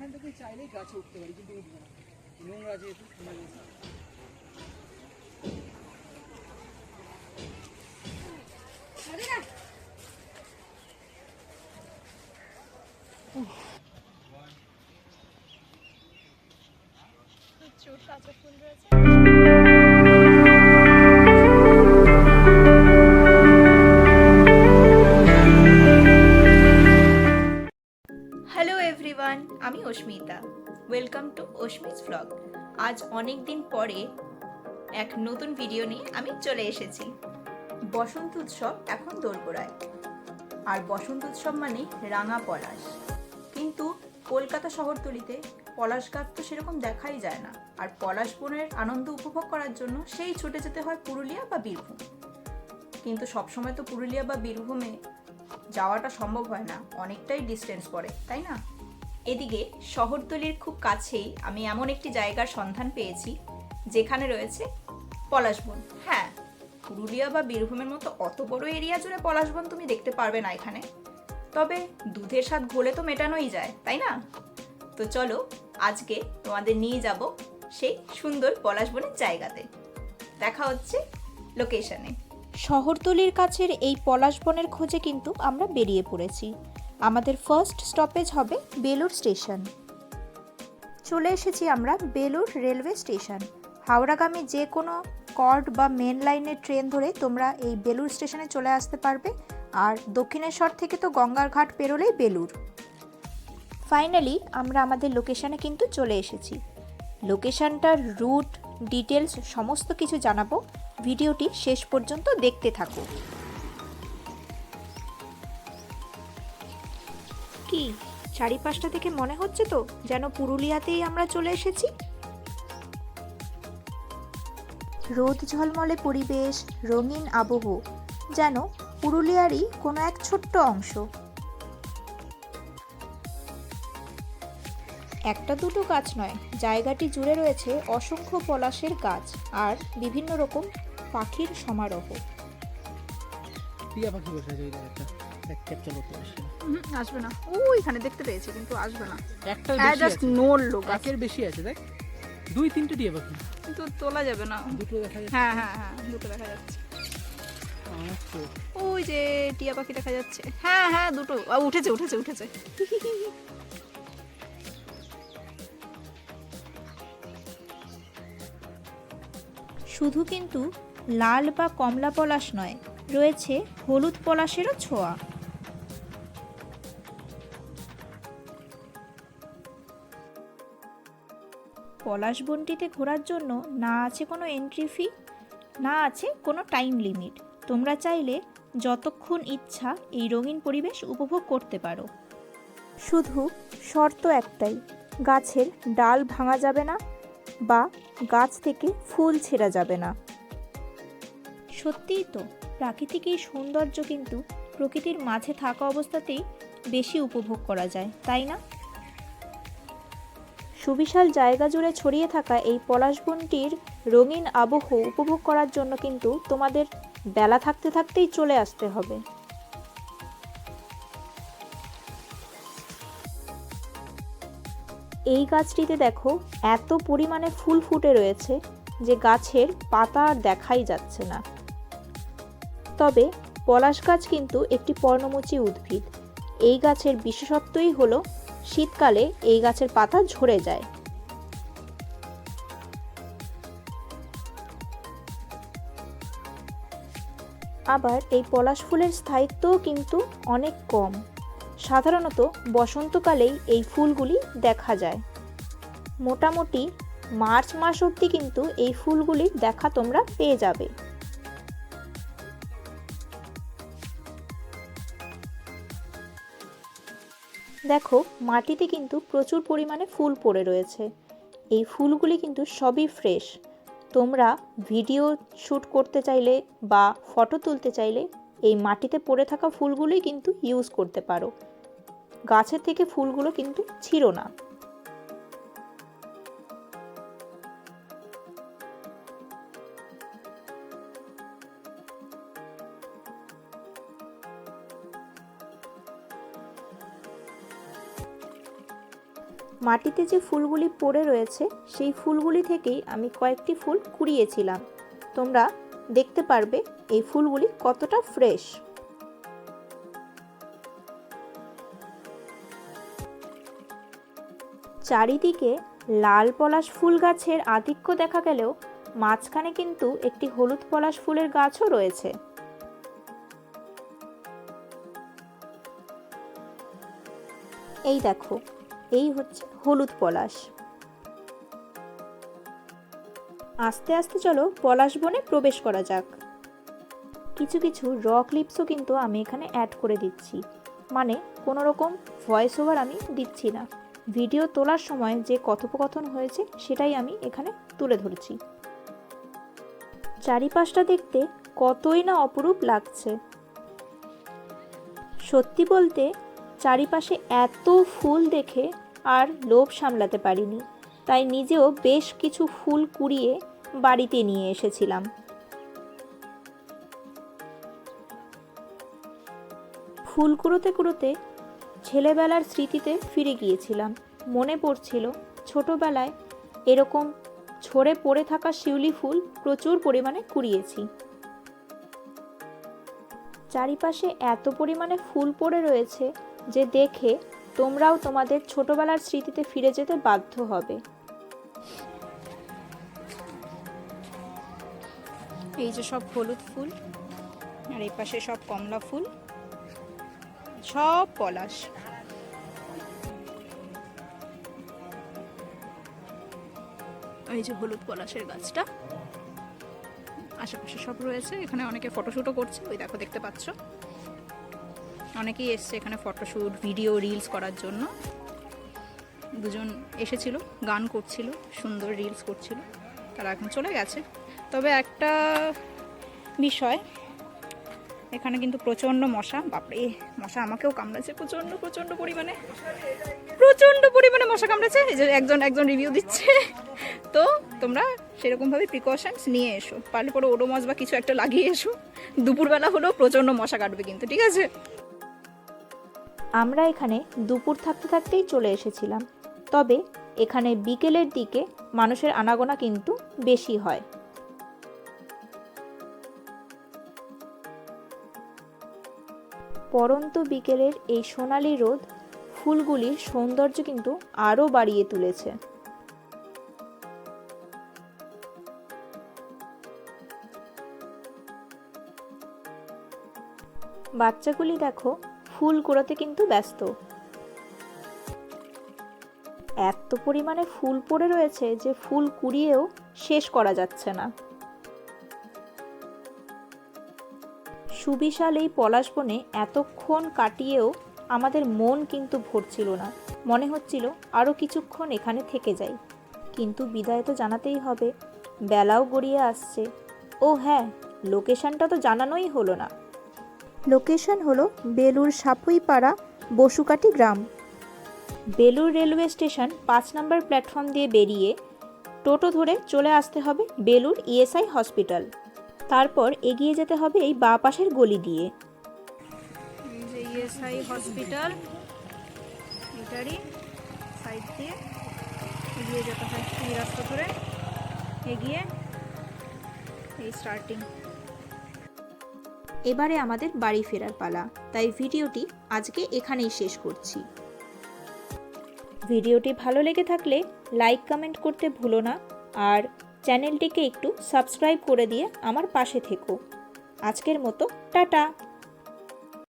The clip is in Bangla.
এখান থেকে চাইলেই গাছে উঠতে পারি কিন্তু উঠবো না। নোংরা যেহেতু ঠান্ডা কাঁচা ফুল রয়েছে। ওয়েলকাম টু অস্মিস ভ্লগ আজ অনেক দিন পরে এক নতুন ভিডিও নিয়ে আমি চলে এসেছি। বসন্ত উৎসব এখন দোরগোড়ায়। আর বসন্ত উৎসব মানে রাঙা পলাশ। কিন্তু কলকাতা শহরতলিতে পলাশ গাছ তো সেরকম দেখাই যায় না। আর পলাশ বনের আনন্দ উপভোগ করার জন্য সেই ছুটে যেতে হয় পুরুলিয়া বা বীরভূম। কিন্তু সবসময় তো পুরুলিয়া বা বীরভূমে যাওয়াটা সম্ভব হয় না। অনেকটাই ডিস্টেন্স পড়ে, তাই না? এদিকে শহরতলির খুব কাছেই আমি এমন একটি জায়গার সন্ধান পেয়েছি, যেখানে রয়েছে পলাশবন হ্যাঁ পুরুলিয়া বা বীরভূমের মতো অত বড় এরিয়া জুড়ে পলাশবন তুমি দেখতে পারবে না এখানে। তবে দুধের স্বাদ ঘোলে তো মেটানোই যায়, তাই না? তো চলো আজকে তোমাদের নিয়ে যাব সেই সুন্দর পলাশবনের জায়গাতে। দেখা হচ্ছে লোকেশনে শহরতলির কাছের এই পলাশবনের খোঁজে কিন্তু আমরা বেরিয়ে পড়েছি। আমাদের ফার্স্ট স্টপেজ হবে বেলুর স্টেশন চলে এসেছি আমরা বেলুর রেলওয়ে স্টেশন হাওড়াগামী যে কোনো কর্ড বা মেন লাইনের ট্রেন ধরে তোমরা এই বেলুর স্টেশনে চলে আসতে পারবে। আর দক্ষিণেশ্বর থেকে তো গঙ্গার ঘাট পেরোলেই বেলুর ফাইনালি আমরা আমাদের লোকেশানে কিন্তু চলে এসেছি। লোকেশনটার রুট ডিটেলস সমস্ত কিছু জানাব। ভিডিওটি শেষ পর্যন্ত দেখতে থাকো। কি? চারিপাশটা থেকে মনে হচ্ছে তো যেন পুরুলিয়াতেই আমরা চলে এসেছি। রোদ ঝলমলে পরিবেশ রঙিন আবহ যেন পুরুলিয়ারই কোনো এক ছোট্ট অংশ। একটা দুটো গাছ নয় জায়গাটি জুড়ে রয়েছে অসংখ্য পলাশের গাছ আর বিভিন্ন রকম পাখির সমারোহ। টিয়া পাখি বসে আছে ক্যাপচার করতে না। আসবে। না। ওইখানে দেখতে পেয়েছি কিন্তু আসবে না। একটা বেশি জাস্ট আছে। নড়লো একের বেশি আছে দেখ। দুই তিনটে টিয়া পাখি কিন্তু তোলা যাবে না। দুটো দেখা যাচ্ছে। হ্যাঁ হ্যাঁ হ্যাঁ দুটো দেখা যাচ্ছে। ওই যে টিয়া পাখি দেখা যাচ্ছে। হ্যাঁ হ্যাঁ দুটো। উঠেছে উঠেছে উঠেছে। শুধু কিন্তু লাল বা কমলা পলাশ নয় রয়েছে হলুদ পলাশেরও ছোঁয়া। পলাশ বনটিতে ঘোরার জন্য না আছে কোনো এন্ট্রি ফি না আছে কোনো টাইম লিমিট তোমরা চাইলে যতক্ষণ ইচ্ছা এই রঙিন পরিবেশ উপভোগ করতে পারো। শুধু শর্ত একটাই, গাছের ডাল ভাঙা যাবে না বা গাছ থেকে ফুল ছেঁড়া যাবে না। সত্যিই তো, প্রাকৃতিক এই সৌন্দর্য কিন্তু প্রকৃতির মাঝে থাকা অবস্থাতেই বেশি উপভোগ করা যায়, তাই না? সুবিশাল জায়গা জুড়ে ছড়িয়ে থাকা এই পলাশবনটির রঙিন আবহ উপভোগ করার জন্য কিন্তু তোমাদের বেলা থাকতে থাকতেই চলে আসতে হবে। এই গাছটিতে দেখো এত পরিমাণে ফুল ফুটে রয়েছে যে গাছের পাতা আর দেখাই যাচ্ছে না। তবে পলাশ গাছ কিন্তু একটি পর্ণমোচী উদ্ভিদ। এই গাছের বিশেষত্বই হলো শীতকালে এই গাছের পাতা ঝরে যায়। আবার এই পলাশ ফুলের স্থায়িত্বও কিন্তু অনেক কম। সাধারণত বসন্তকালেই এই ফুলগুলি দেখা যায়। মোটামুটি মার্চ মাস অবধি কিন্তু এই ফুলগুলির দেখা তোমরা পেয়ে যাবে। দেখো, মাটিতে কিন্তু প্রচুর পরিমাণে ফুল পড়ে রয়েছে। এই ফুলগুলি কিন্তু সবই ফ্রেশ। তোমরা ভিডিও শ্যুট করতে চাইলে বা ফটো তুলতে চাইলে এই মাটিতে পড়ে থাকা ফুলগুলোই কিন্তু ইউজ করতে পারো। গাছের থেকে ফুলগুলো কিন্তু ছিল না। মাটিতে যে ফুলগুলি পড়ে রয়েছে, সেই ফুলগুলি থেকেই আমি কয়েকটি ফুল কুড়িয়েছিলাম। তোমরা দেখতে পারবে এই ফুলগুলি কতটা ফ্রেশ। চারিদিকে লাল পলাশ ফুল গাছের আধিক্য দেখা গেলেও মাঝখানে কিন্তু একটি হলুদ পলাশ ফুলের গাছও রয়েছে। এই দেখো এই হচ্ছে হলুদ পলাশ। আস্তে আস্তে চলো পলাশ বনে প্রবেশ করা যাক। কিছু কিছু রক লিপসও কিন্তু আমি এখানে অ্যাড করে দিচ্ছি। মানে কোনো রকম ভয়েস ওভার আমি দিচ্ছি না। ভিডিও তোলার সময় যে কথোপকথন হয়েছে সেটাই আমি এখানে তুলে ধরছি। চারিপাশটা দেখতে কতই না অপরূপ লাগছে। সত্যি বলতে চারিপাশে এত ফুল দেখে আর লোভ সামলাতে পারিনি। তাই নিজেও বেশ কিছু ফুল কুড়িয়ে বাড়িতে নিয়ে এসেছিলাম। ফুল কুড়োতে কুড়োতে ছেলেবেলার স্মৃতিতে ফিরে গিয়েছিলাম। মনে পড়ছিল, ছোটবেলায় এরকম ছড়ে পড়ে থাকা শিউলি ফুল প্রচুর পরিমাণে কুড়িয়েছি। চারিপাশে এত পরিমাণে ফুল পড়ে রয়েছে যে দেখে তোমরাও তোমাদের ছোটবেলার স্মৃতিতে ফিরে যেতে বাধ্য হবে। এই যে সব হলুদ ফুল, আর এই পাশে সব কমলা ফুল, সব পলাশ। এই যে হলুদ পলাশের গাছটা, আশেপাশে সব রয়েছে, এখানে অনেকে ফটোশ্যুটও করছে, ওই দেখো দেখতে পাচ্ছ। অনেকেই এসছে এখানে ফটোশ্যুট, ভিডিও রিলস করার জন্য। দুজন এসেছিল, গান করছিল, সুন্দর রিলস করছিল। তারা এখন চলে গেছে। তবে একটা বিষয়, এখানে কিন্তু প্রচণ্ড মশা, বাপরে, মশা আমাকেও কামড়েছে প্রচণ্ড প্রচণ্ড পরিমাণে। প্রচণ্ড পরিমাণে মশা কামড়েছে এই যে একজন একজন রিভিউ দিচ্ছে। তো তোমরা সেরকমভাবে প্রিকশনস নিয়ে এসো। পারলে পরে ওডোমস বা কিছু একটা লাগিয়ে এসো। দুপুরবেলা হলেও প্রচণ্ড মশা কাটবে কিন্তু, ঠিক আছে? আমরা এখানে দুপুর থাকতে থাকতেই চলে এসেছিলাম। তবে এখানে বিকেলের দিকে মানুষের আনাগোনা কিন্তু বেশি হয়। পরন্ত বিকেলের এই সোনালি রোদ ফুলগুলির সৌন্দর্য কিন্তু আরও বাড়িয়ে তুলেছে। বাচ্চাগুলি দেখো ফুল কুড়োতে কিন্তু ব্যস্ত। এত পরিমাণে ফুল পড়ে রয়েছে যে ফুল কুড়িয়েও শেষ করা যাচ্ছে না। সুবিশাল এই পলাশ বনে এতক্ষণ কাটিয়েও আমাদের মন কিন্তু ভরছিল না। মনে হচ্ছিল আরও কিছুক্ষণ এখানে থেকে যাই। কিন্তু বিদায় তো জানাতেই হবে, বেলাও গড়িয়ে আসছে। ও হ্যাঁ লোকেশনটা তো জানানোই হলো না। লোকেশন হলো বেলুর সাপুইপাড়া বসুকাটি গ্রাম। বেলুর রেলওয়ে স্টেশন পাঁচ নম্বর প্ল্যাটফর্ম দিয়ে বেরিয়ে টোটো ধরে চলে আসতে হবে বেলুর ইএসআই হসপিটাল। তারপর এগিয়ে যেতে হবে এই বাঁ পাশের গলি দিয়ে। ইএসআই হসপিটাল, এটারই সাইড দিয়ে এগিয়ে যেতে হয় এই রাস্তা ধরে। এগিয়ে এই স্টার্টিং এবারে আমাদের বাড়ি ফেরার পালা। তাই ভিডিওটি আজকে এখানেই শেষ করছি। ভিডিওটি ভালো লেগে থাকলে লাইক, কমেন্ট করতে ভুলো না আর চ্যানেলটিকে একটু সাবস্ক্রাইব করে দিয়ে আমার পাশে থেকো। আজকের মতো, টাটা!